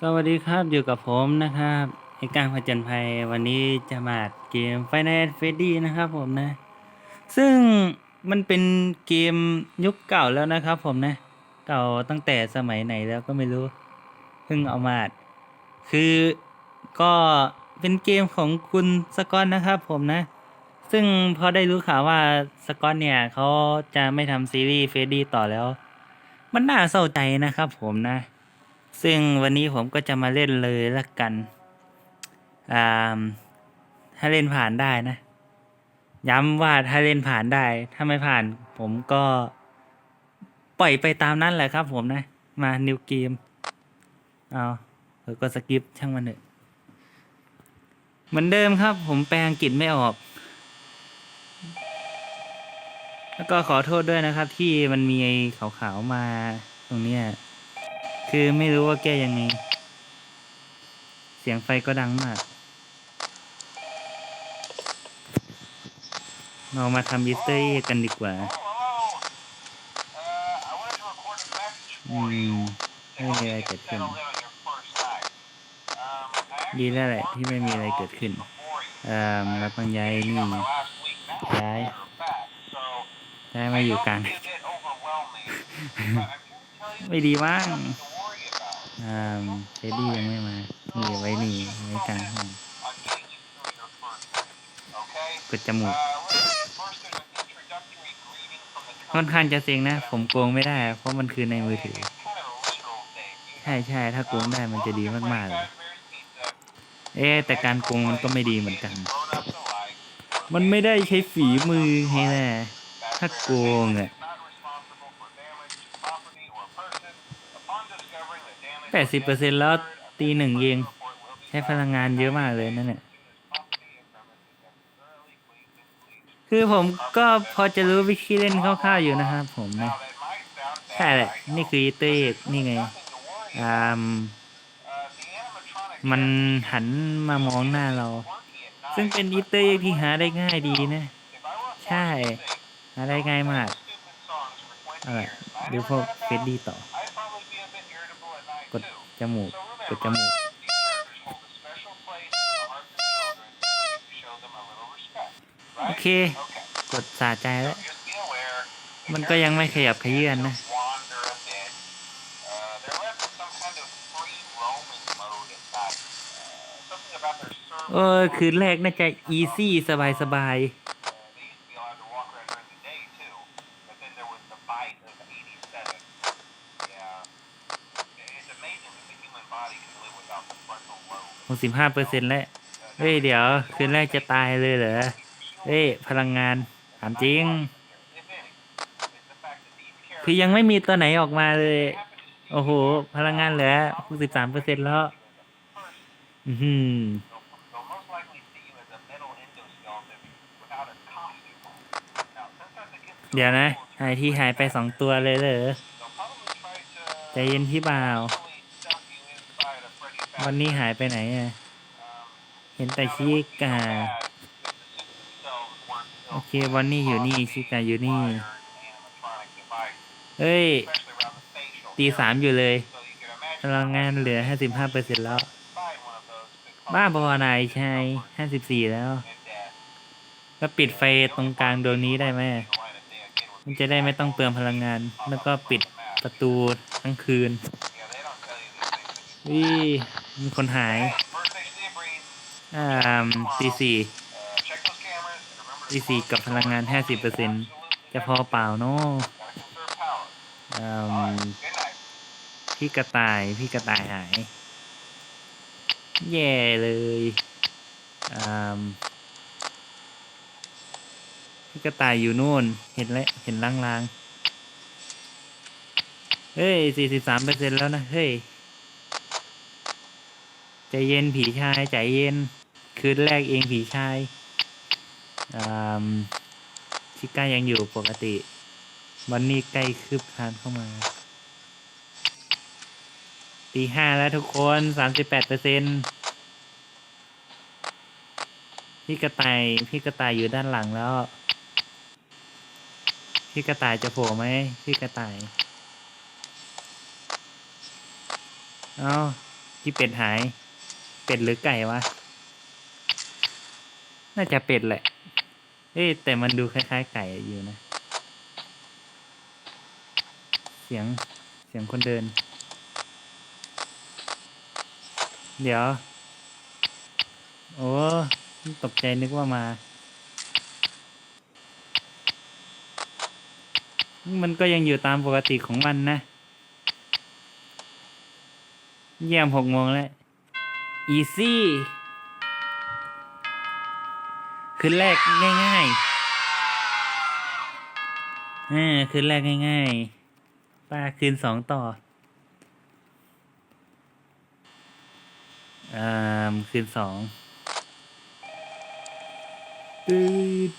สวัสดีครับอยู่กับผมนะครับไอกางผจญภัยวันนี้จะมาดเกม Final Freddy นะครับผมนะ ซึ่งมันเป็นเกมยุคเก่าแล้วนะครับผมนะ เก่าตั้งแต่สมัยไหนแล้วก็ไม่รู้เพิ่งเอามาดคือก็เป็นเกมของคุณสกอตนะครับผมนะ ซึ่งพอได้รู้ข่าวว่าสกอตเนี่ยเขาจะไม่ทำซีรีส์เฟดดี้ต่อแล้ว มันน่าเศร้าใจนะครับผมนะ ซึ่งวันนี้ผมก็จะมาเล่นเลยละกันอ่าถ้าเล่นผ่านได้นะ ย้ำว่าถ้าเล่นผ่านได้ ถ้าไม่ผ่าน ผมก็ปล่อยไปตามนั้นแหละครับผมนะ มานิวเกม เอาเออก็สกิปช่างมันเถอะเหมือนเดิมครับ ผมแปลอังกฤษไม่ออก แล้วก็ขอโทษด้วยนะครับ ที่มันมีไอ้ขาวๆมาตรงเนี้ย คือไม่รู้ว่าแก้ยังไง เสียงไฟก็ดังมาก เรามาทำอีสเตอร์เอกันดีกว่า อืม ไม่มีอะไรเกิดขึ้น ดีแล้วแหละที่ไม่มีอะไรเกิดขึ้นอ่อเราต้องย้ายนี่ย้ายย้ายมาอยู่กลางไม่ดีมั้ง อ่าเทดดี้ยังไม่มานี่ไว้นี่ไว้กลางห้องกดจมูกค่อนข้างจะเซ็งนะ ผมโกงไม่ได้ เพราะมันคือในมือถือ ใช่ใช่ถ้าโกงได้มันจะดีมากๆเลยเอ๊แต่การโกงมันก็ไม่ดีเหมือนกัน มันไม่ได้ใช้ฝีมือให้แน่ถ้าโกงอะ แปดสิบเปอร์เซ็นต์แล้วตีหนึ่งเองใช้พลังงานเยอะมากเลยนั่นเนี่ยคือผมก็พอจะรู้วิธีเล่นคร่าวๆอยู่นะครับผมนะใช่แหละ นี่คืออีเตอร์เอกนี่ไงอ่ามันหันมามองหน้าเรา ซึ่งเป็นอีเตอร์เอกที่หาได้ง่ายดีนะ ใช่ หาได้ง่ายมาก เอาล่ะไรดูพวกเฟดดี้ต่อ กดจมูก กดจมูก โอเค กดสาใจแล้ว มันก็ยังไม่ขยับขยื่นนะ เออ คืนแรกน่าจะอีซี่สบายสบาย สิบห้าเปอร์เซ็นต์แล้ว เฮ้ย เดี๋ยว คืนแรกจะตายเลยเหรอ เฮ้ย พลังงานถามจริง คือยังไม่มีตัวไหนออกมาเลย โอ้โห พลังงานเหลือหกสิบสามเปอร์เซ็นต์แล้ว อือหือเดี๋ยวนะ หายที่หายไปสองตัวเลยเหรอ ใจเย็นพี่บ่าว วันนี้หายไปไหนอะ เห็นแต่ชิกาโอเควันนี้อยู่นี่ชิกาอยู่นี่ เฮ้ย ตีสามอยู่เลยพลังงานเหลือห้าสิบห้าเปอร์เซ็นแล้ว บ้าบอนายชายห้าสิบสี่แล้ว ก็ปิดไฟตรงกลางดวงนี้ได้ไหมมันจะได้ไม่ต้องเปลืองพลังงาน แล้วก็ปิดประตูทั้งคืน วิมีคนหายอ่าตีสี่ตีสี่กับพลังงานห้าสิบเปอร์เซ็นจะพอเปล่าเนาะอ่าพี่กระต่ายพี่กระต่ายหาย แย่เลยอ่าพี่กระต่ายอยู่นู่น เห็นแล้วเห็นลางๆ เฮ้ยสี่สิบสามเปอร์เซ็นแล้วนะ เฮ้ย ใจเย็นผีชายใจเย็น คืนแรกเองผีชายอ่าชิก้ายังอยู่ปกติวันนี้ใกล้คืบคลานเข้ามาตีห้าแล้วทุกคนสามสิบแปดเปอร์เซ็นพี่กระต่ายพี่กระต่ายอยู่ด้านหลังแล้ว พี่กระต่ายจะโผล่ไหมพี่กระต่าย เอาที่เป็ดหาย เป็ดหรือไก่วะ น่าจะเป็ดแหละ เอ้ยแต่มันดูคล้ายๆ ไก่อยู่นะ เสียง เสียงคนเดิน เดี๋ยว โอ้ตกใจนึกว่ามา มันก็ยังอยู่ตามปกติของมันนะ เยี่ยมหกโมงแล้ว อีซี่คืนแรกง่ายๆอ่าคืนแรกง่ายๆป้าคืนสองต่ออ่าคืนสองตืด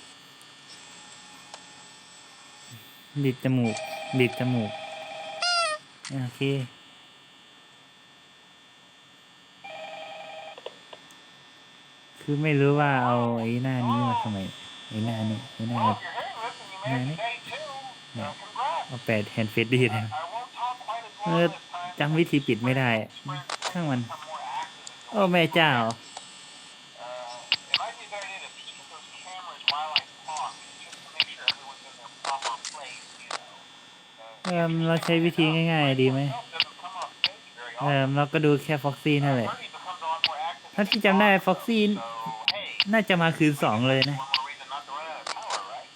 บีบจมูกบีบจมูก โอเค คือไม่รู้ว่าเอาไอ้หน้านี้มาทำไมไอ้หน้านี้ไอ้หน้าหน้านี้เนี่ยเอาแปดแฮนด์เฟสดีนะเออจำวิธีปิดไม่ได้ช่างมัน โอ้แม่เจ้าเออเราใช้วิธีง่ายๆดีไหมเออเราก็ดูแค่ฟ็อกซี่นั่นแหละ ถ้า as ที่ he จำได้ talks, ฟ็อกซี่ so, hey, น่าจะมาคืนสองเลยนะ one more reason not to run out of power, right?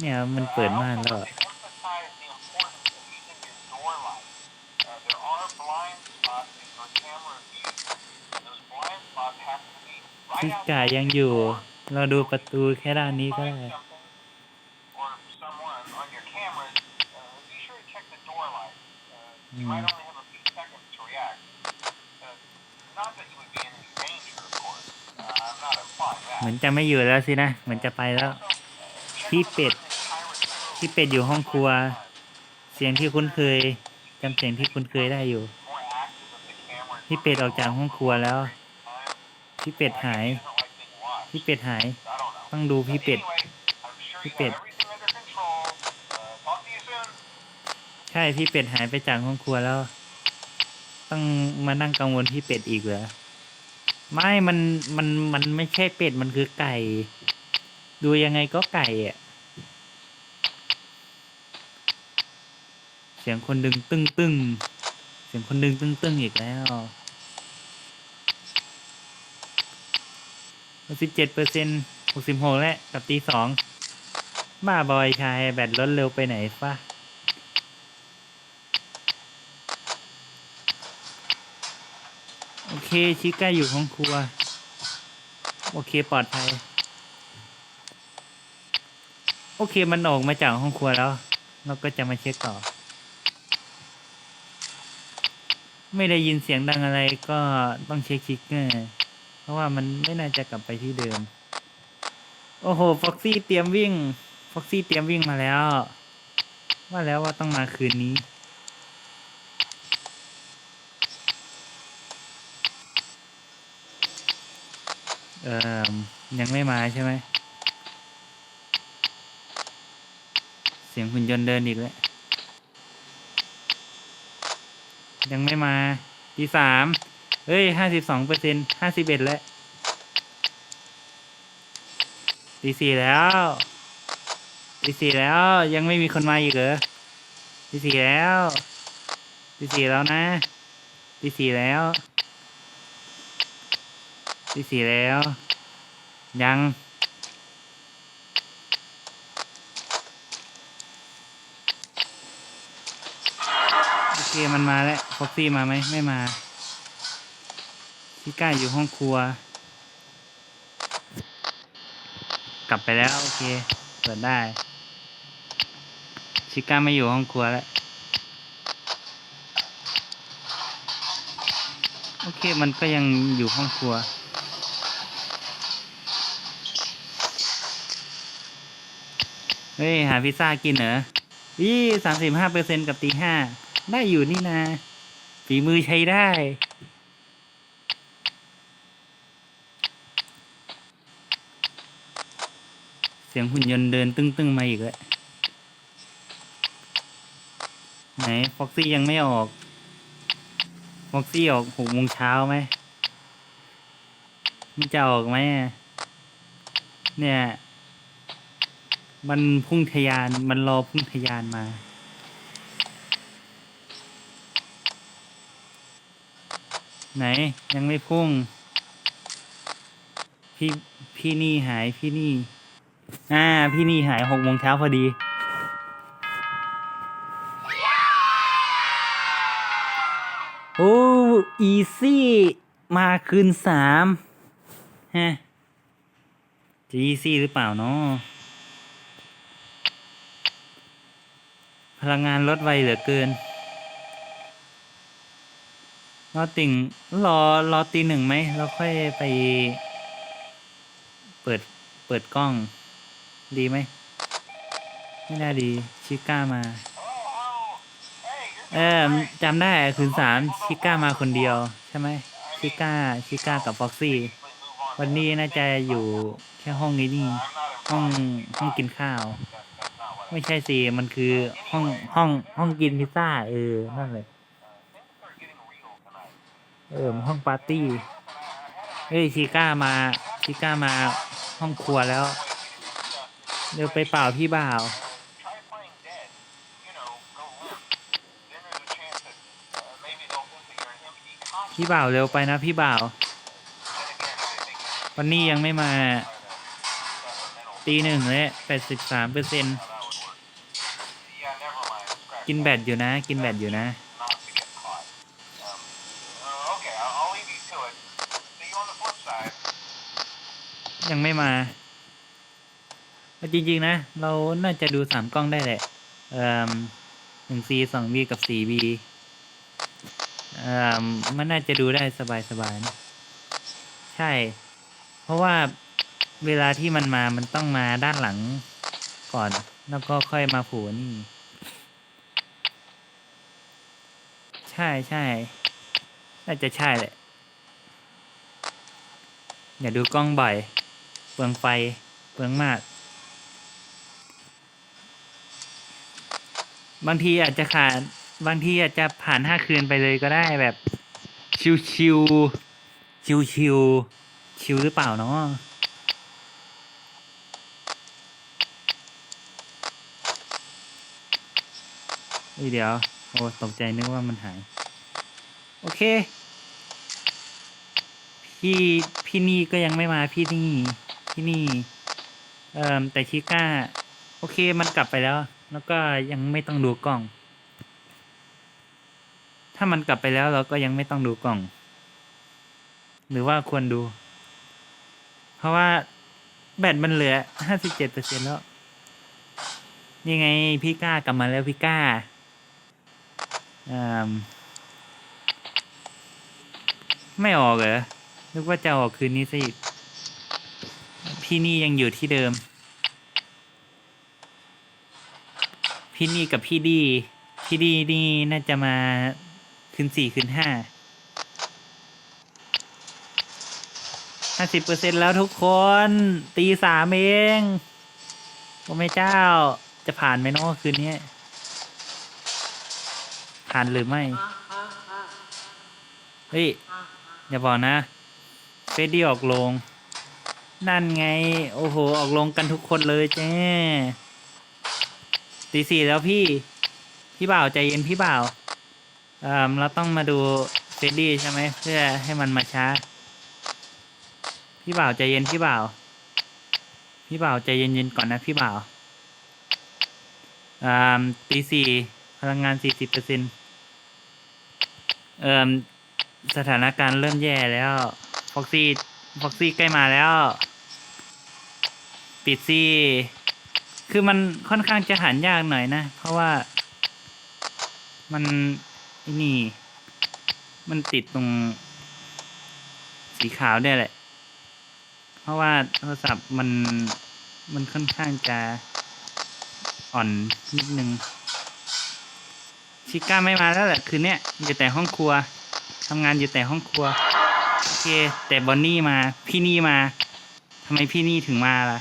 เนี่ยมันเปิดม่านแล้ว I อะ also want to emphasize the importance of using your door light. Uh, there are blind spots in your camera view. and Those blind spots have to be พิ right กา outside ยังอยู่ เราดูประตูแค่ด้านนี้ก็ find ได้ something or เหมือนจะไม่อยู่แล้วสินะ เหมือนจะไปแล้ว Also, uh, check Keep out the it. person's pirate code. ที่เป็ดอยู่ห้องครัว เสียงที่คุ้นเคยจำเสียงที่คุ้นเคยได้อยู่พี่เป็ดออกจากห้องครัวแล้วพี่เป็ดหายพี่เป็ดหาย ต้องดูพี่เป็ดพี่เป็ด ใช่พี่เป็ดหายไปจากห้องครัวแล้ว ต้องมานั่งกังวลพี่เป็ดอีกเหรอ ไม่ มัน มัน มันไม่ใช่เป็ด มันคือไก่ ดูยังไงก็ไก่อะเสียงคนดึงตึ้งตึ้งเสียงคนดึงตึ้งตึ้งอีกแล้วสิบเจ็ดเปอร์เซ็นหกสิบหกแล้วกับตีสองบ้าบอยชายแบตลดเร็วไปไหนฟะ โอ เคชิก้าอยู่ห้องครัว โอเคปลอดภัย โอเคมันออกมาจากห้องครัวแล้ว เราก็จะมาเช็คต่อ ไม่ได้ยินเสียงดังอะไรก็ต้องเช็คชิกเกอร์เพราะว่ามันไม่น่าจะกลับไปที่เดิม โอ้โหฟ็อกซี่เตรียมวิ่งฟ็อกซี่เตรียมวิ่งมาแล้ว ว่าแล้วว่าต้องมาคืนนี้ เออยังไม่มาใช่ไหม เสียงหุ่นยนต์เดินอีกแล้ว ยังไม่มาทีสามเฮ้ยห้าสิบสองเปอร์เซ็นห้าสิบเอ็ดแล้วตีสี่แล้วตีสี่แล้วยังไม่มีคนมาอีกเหรอตีสี่แล้วตีสี่แล้วนะตีสี่แล้ว ตีสี่แล้ว ยัง โอเค มันมาแล้วฟ็อกซี่มาไหม ไม่มาชิก้าอยู่ห้องครัว กลับไปแล้ว โอเค เปิดได้ ชิก้าไม่อยู่ห้องครัวแล้ว โอเค มันก็ยังอยู่ห้องครัว เฮ้ย หาพิซซ่ากินเหรอยี่สามสิบห้าเปอร์เซ็นกับตีห้า ได้อยู่นี่นาฝีมือใช้ได้ เสียงหุ่นยนต์เดินตึ้งๆมาอีกแล้วไหน ฟ็อกซี่ยังไม่ออก ฟ็อกซี่ออกหกโมงเช้าไหมมันจะออกไหมเนี่ย มันพุ่งทะยาน มันรอพุ่งทะยานมา ไหน ยังไม่พุ่ง พี่พี่นี่หายพี่นี่ อ่า พี่นี่หายหกโมงเช้าพอดี โอ้อีซี่ มาคืนสามฮะ จะอีซี่หรือเปล่าเนาะ พลังงานลดไวเหลือเกิน รอติ่งรอรอตีหนึ่งไหมเราค่อยไป เปิดเปิดกล้อง ดีไหม ไม่น่าดี ชิก้ามา เออจำได้คืนสามชิก้ามาคนเดียว ใช่ไหมชิก้าชิก้ากับฟ็อกซี่ วันนี้น่าจะอยู่แค่ห้องนี้นี่ห้องห้องกินข้าว ไม่ใช่สิมันคือห้องห้องห้องกินพิซซ่าเออนั่นเลยเออห้องปาร์ตี้เฮ้ยชิก้ามาชิก้ามาห้องครัวแล้วเดี๋ยวไปเป่าพี่บ่าวพี่บ่าวเร็วไปนะพี่บ่าว วันนี้ยังไม่มา ตีหนึ่งเลยแปดสิบสามเปอร์เซ็นต์ กินแบตอยู่นะ กินแบตอยู่นะ ยังไม่มาจริงๆนะ เราน่าจะดูสามกล้องได้แหละเอ่อหนึ่งซีสองบีกับสี่บีเอ่อมันน่าจะดูได้สบายๆนะ ใช่ เพราะว่าเวลาที่มันมามันต้องมาด้านหลังก่อน แล้วก็ค่อยมาผูนี่ ใช่ใช่ น่าจะใช่แหละ อย่าดูกล้องบ่อย เปลืองไฟ เปลืองมาก บางทีอาจจะขาด บางทีอาจจะผ่านห้าคืนไปเลยก็ได้แบบ ชิวชิวชิวชิวๆชิวหรือเปล่าเนาะเฮ้ยเดี๋ยว โอ้ตกใจนึกว่ามันหาย โอเค พี่พี่นี่ก็ยังไม่มาพี่นี่พี่นี่ เอ่อแต่ชิก้า โอเคมันกลับไปแล้ว แล้วก็ยังไม่ต้องดูกล้อง ถ้ามันกลับไปแล้วเราก็ยังไม่ต้องดูกล้อง หรือว่าควรดู เพราะว่าแบตมันเหลือห้าสิบเจ็ดเปอร์เซ็นแล้วนี่ไงพี่ก้ากลับมาแล้วพี่ก้า ไม่ออกเหรอ นึกว่าจะออกคืนนี้ซะอีกพี่นี่ยังอยู่ที่เดิม พี่นี่กับพี่ดี พี่ดีนี่น่าจะมาคืนสี่คืนห้าห้าสิบเปอร์เซ็นแล้วทุกคน ตีสามเอง โอ้แม่เจ้าจะผ่านไหมเนาะคืนนี้ ผ่านหรือไม่ เฮ้ย อย่าบอกนะเฟดดี้ออกโรงนั่นไง โอ้โห ออกโรงกันทุกคนเลยเจ้ตีสี่แล้วพี่ พี่บ่าวใจเย็นพี่บ่าวเอ่อเราต้องมาดูเฟดดี้ใช่ไหมเพื่อให้มันมาช้า พี่บ่าวใจเย็นพี่บ่าว พี่บ่าวใจเย็นๆก่อนนะพี่บ่าวอ่าตีสี่พลังงานสี่สิบเปอร์เซ็น เอ่อสถานการณ์เริ่มแย่แล้วฟ็อกซี่ฟ็อกซี่ใกล้มาแล้ว ปิดซี่ คือมันค่อนข้างจะหันยากหน่อยนะ เพราะว่า มันนี่ มันติดตรง สีขาวเนี่ยแหละ เพราะว่าโทรศัพท์มันมันค่อนข้างจะอ่อนนิดนึง ชิก้าไม่มาแล้วแหละคืนเนี้ยอยู่แต่ห้องครัวทำงานอยู่แต่ห้องครัวโอเคแต่บอนนี่มาพี่นี่มาทำไมพี่นี่ถึงมาล่ะ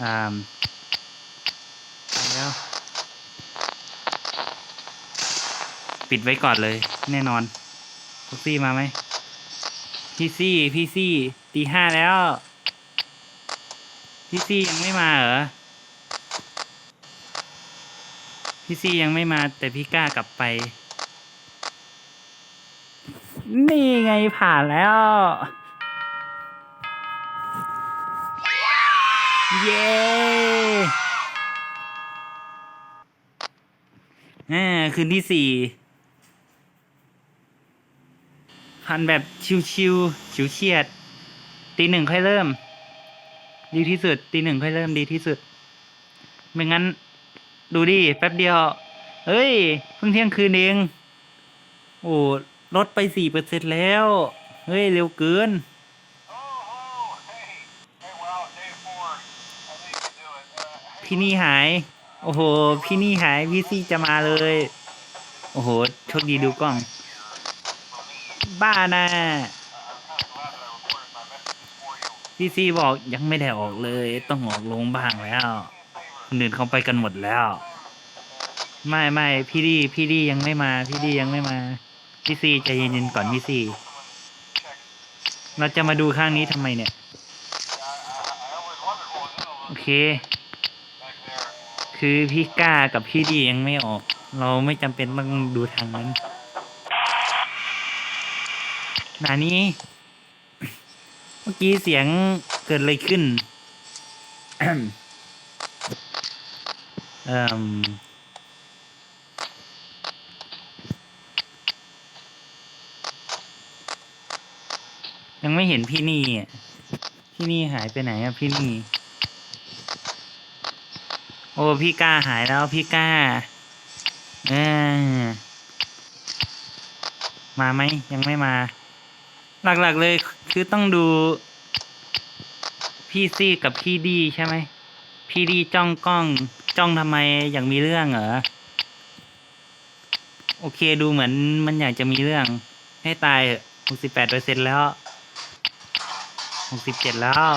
อ่าไปแล้วปิดไว้ก่อนเลย แน่นอนฟ็อกซี่มาไหมพี่ซี่พี่ซี่ตีห้าแล้วพี่ซี่ยังไม่มาเหรอ พี่ซี่ยังไม่มาแต่พี่กล้ากลับไป นี่ไงผ่านแล้ว เย้อ่าคืนที่สี่พันแบบชิวๆชิวเฉียดตีหนึ่งค่อยเริ่ม ดีที่สุดตีหนึ่งค่อยเริ่มดีที่สุด ไม่งั้น ดูดิ แป๊บเดียว เฮ้ย เพิ่งเที่ยงคืนเอง โอ้ลดไปสี่เปอร์เซ็นแล้ว เฮ้ย เร็วเกิน พี่นี่หาย โอ้โห พี่นี่หาย พี่ซี่จะมาเลย โอ้โห โชคดีดูกล้อง บ้านะพี่ซี่บอกยังไม่ได้ออกเลย ต้องออกลงบ้างแล้ว คนอื่นเขาไปกันหมดแล้ว ไม่ไม่พี่ดีพี่ดียังไม่มา พี่ดียังไม่มา พี่ซีใจเย็นๆก่อนพี่ซีเราจะมาดูข้างนี้ทำไมเนี่ย โอเค คือพี่ก้ากับพี่ดียังไม่ออก เราไม่จำเป็นต้องดูทางนั้นนานี้ เมื่อกี้เสียงเกิดอะไรขึ้น ยังไม่เห็นพี่นี่อะพี่นี่หายไปไหนอะพี่นี่ โอ้พี่ก้าหายแล้วพี่ก้าเออมาไหมยังไม่มา หลักๆเลยคือต้องดู พี่ซี่กับพี่ดีใช่ไหมพี่ดีจ้องกล้อง จ้องทำไมอยากมีเรื่องเหรอ โอเคดูเหมือนมันอยากจะมีเรื่อง ให้ตายหกสิบแปดเปอร์เซ็นแล้วหกสิบเจ็ดแล้ว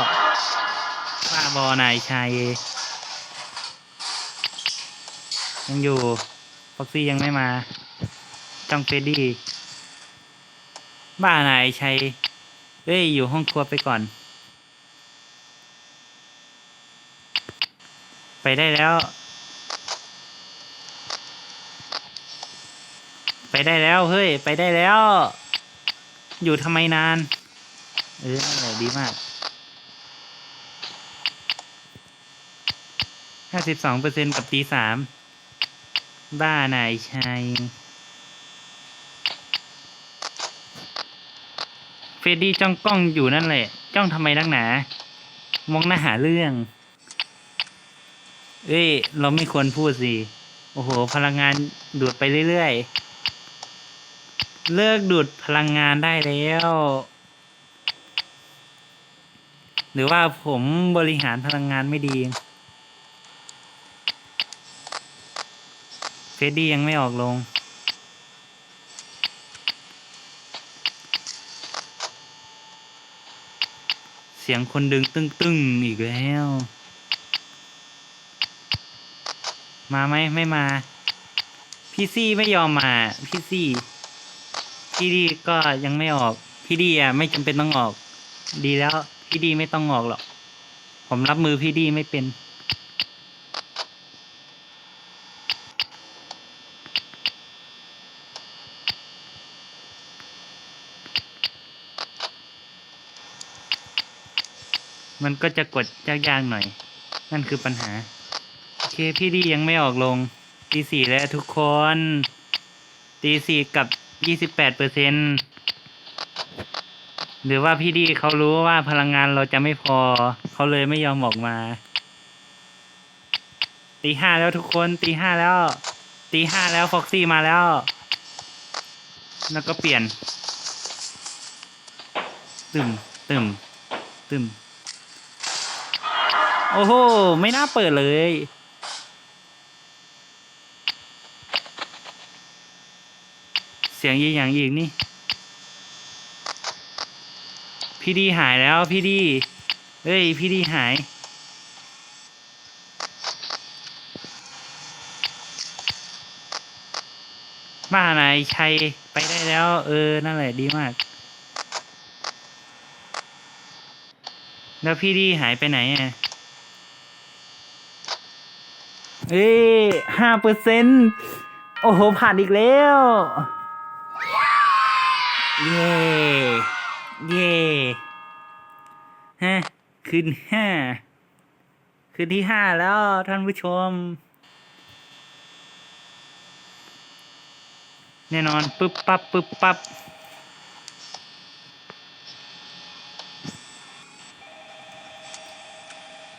ป้าบอนายชายยังอยู่ฟ็อกซี่ยังไม่มาจ้องเฟรดดี้บ้านายชัยเอ้ย อยู่ห้องครัวไปก่อน ไปได้แล้ว ไปได้แล้วเฮ้ย ไปได้แล้ว อยู่ทำไมนาน เออดีมากห้าสิบสองเปอร์เซ็นกับตีสามบ้านายชัยเฟรดดี้จ้องกล้องอยู่นั่นแหละ จ้องทำไมนักหนา มองหน้าหาเรื่อง เอ้ย เราไม่ควรพูดสิ โอ้โห พลังงานดูดไปเรื่อยๆ เลิกดูดพลังงานได้แล้ว หรือว่าผมบริหารพลังงานไม่ดี เฟดดี้ยังไม่ออกลง เสียงคนดึงตึ้งตึ้งๆอีกแล้ว มาไหมไม่มา พี่ซี่ไม่ยอมมา พี่ซี่พี่ดีก็ยังไม่ออก พี่ดีอะไม่จำเป็นต้องออก ดีแล้ว พี่ดีไม่ต้องออกหรอก ผมรับมือพี่ดีไม่เป็น มันก็จะกดยากๆหน่อย นั่นคือปัญหา เคพี่ดียังไม่ออกลงตีสี่แล้วทุกคนตีสี่กับยี่สิบแปดเปอร์เซ็นหรือว่าพี่ดีเขารู้ว่าพลังงานเราจะไม่พอ เขาเลยไม่ยอมออกมาตีห้าแล้วทุกคนตีห้าแล้วตีห้าแล้วฟ็อกซี่มาแล้ว แล้วก็เปลี่ยน ตึมตึมตึมโอ้โห ไม่น่าเปิดเลย สียงยี่อย่างอีกนี่ พี่ดีหายแล้วพี่ดีเฮ้ยพี่ดีหาย มานไหนชัยไปได้แล้ว เออ นั่นแหละดีมาก แล้วพี่ดีหายไปไหนอะเอ้ยห้าเปอร์เซ็นต์โอ้โห ผ่านอีกแล้ว เย่เย่ฮะคืนห้าคืนที่ห้าแล้วท่านผู้ชม แน่นอนปึ๊บปั๊บปึ๊บปั๊บ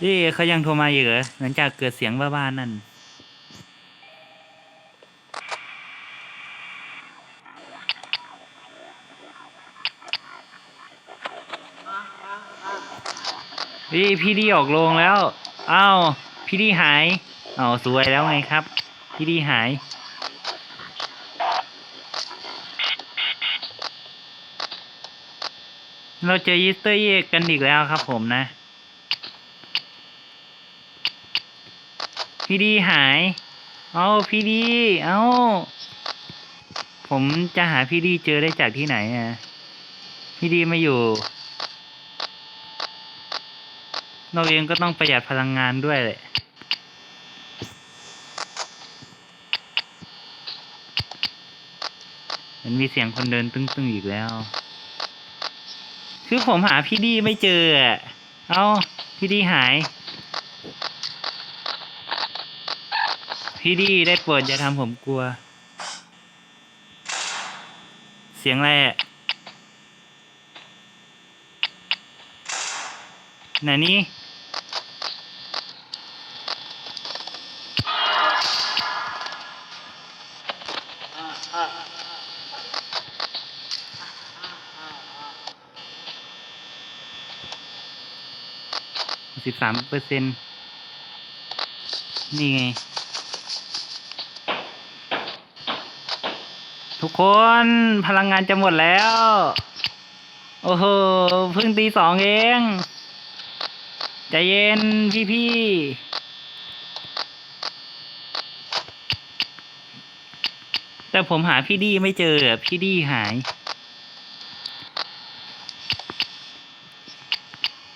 นี่เขายังโทรมาอยู่เหรอหลังจากเกิดเสียงบ้าๆนั่น พี่พี่ดีออกโรงแล้วอ้าวพี่ดีหายอ้าวสวยแล้วไงครับ พี่ดีหาย เราเจอยิสเตอร์เยกกันอีกแล้วครับผมนะ พี่ดีหาย เอาพี่ดี เอาผมจะหาพี่ดีเจอได้จากที่ไหนอะ พี่ดีไม่อยู่ เราเองก็ต้องประหยัดพลังงานด้วยแหละมันมีเสียงคนเดินตึ้งๆอีกแล้ว คือผมหาพี่ดีไม่เจอ เอาพี่ดีหาย พี่ดีได้โปรดอย่าทำผมกลัว เสียงอะไรอะ ไหนนี่สิบสามเปอร์เซ็นนี่ไงทุกคนพลังงานจะหมดแล้ว โอ้โหเพิ่งตีสองเอง ใจเย็นพี่พี่แต่ผมหาพี่ดีไม่เจอพี่ดีหาย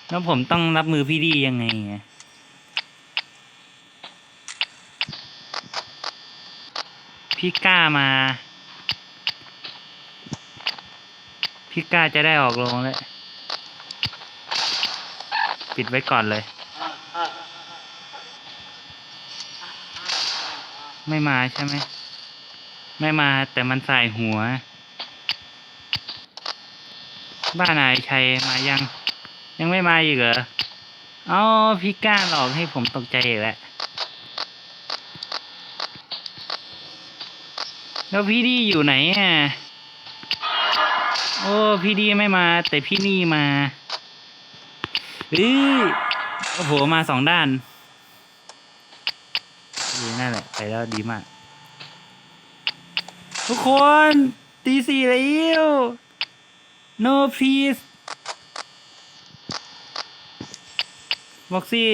แล้วผมต้องรับมือพี่ดียังไงพี่กล้ามา พี่กล้าจะได้ออกโรงแล้ว ปิดไว้ก่อนเลย ไม่มาใช่ไหม ไม่มาแต่มันใส่หัว บ้านนายชัยมายัง ยังไม่มาอีกเหรอเอ้าพี่ก้าหลอกให้ผมตกใจอีกแล้วแล้วพี่ดีอยู่ไหนอะ โอ้ พี่ดีไม่มา แต่พี่นี่มา เอ้ยโอ้โหมาสองด้านดีนั่นแหละไปแล้วดีมาก ทุกคนตีสี่แล้ว no please ฟ็อกซี่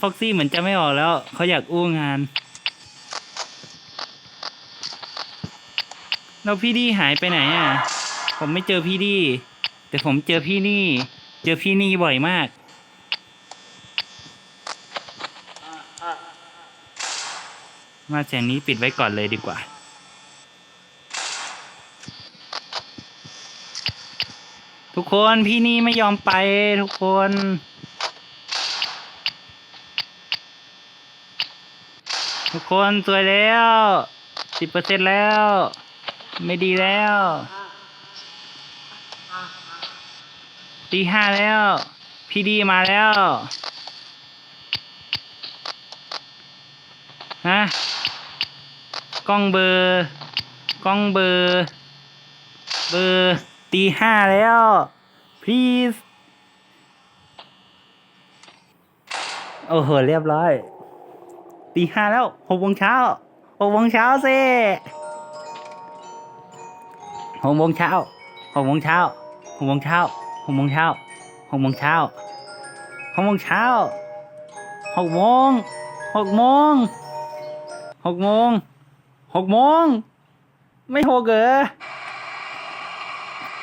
ฟ็อกซี่เหมือนจะไม่ออกแล้ว เขาอยากอู้งาน แล้วพี่ดีหายไปไหนอะ ผมไม่เจอพี่ดี แต่ผมเจอพี่นี่ เจอพี่นี่บ่อยมาก มาแจงนี้ปิดไว้ก่อนเลยดีกว่า ทุกคนพี่นี่ไม่ยอมไปทุกคน ทุกคนสวยแล้วสิบเปอร์เซ็นแล้ว ไม่ดีแล้วตีห้าแล้ว พี่ดีมาแล้ว ฮะ กล้องเบอร์ กล้องเบอร์ เบอร์ตีห้าแล้ว please โอ้โห เรียบร้อย ตีห้าแล้วหกโมงเช้าหกโมงเช้าสิหกโมงเช้าหกโมงเช้าหกโมงเช้าหกโมงเช้าหกโมงเช้าหกโมงเช้าหกโมงหกโมงหกโมง หกโมง ไม่หกเหรอ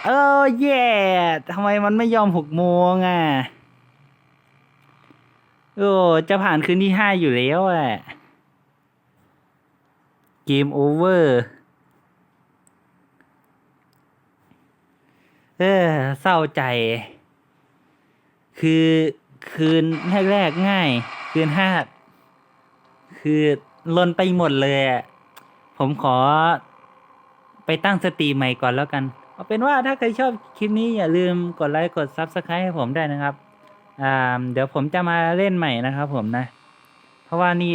เออแย่ทำไมมันไม่ยอมหกโมงอะโอ้จะผ่านคืนที่ห้าอยู่แล้วอะเกมโอเวอร์เออเศร้าใจ คือคืนแรกๆง่าย คืนห้าคือลนไปหมดเลยอะ ผมขอไปตั้งสตรีใหม่ก่อนแล้วกัน เอาเป็นว่าถ้าใครชอบคลิปนี้อย่าลืมกดไลค์กด Subscribe ให้ผมได้นะครับอ่าเดี๋ยวผมจะมาเล่นใหม่นะครับ ผมนะ เพราะว่านี่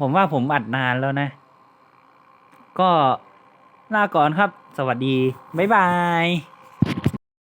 ผมว่าผมอัดนานแล้วนะ ก็ลาก่อนครับ สวัสดี บ๊ายบาย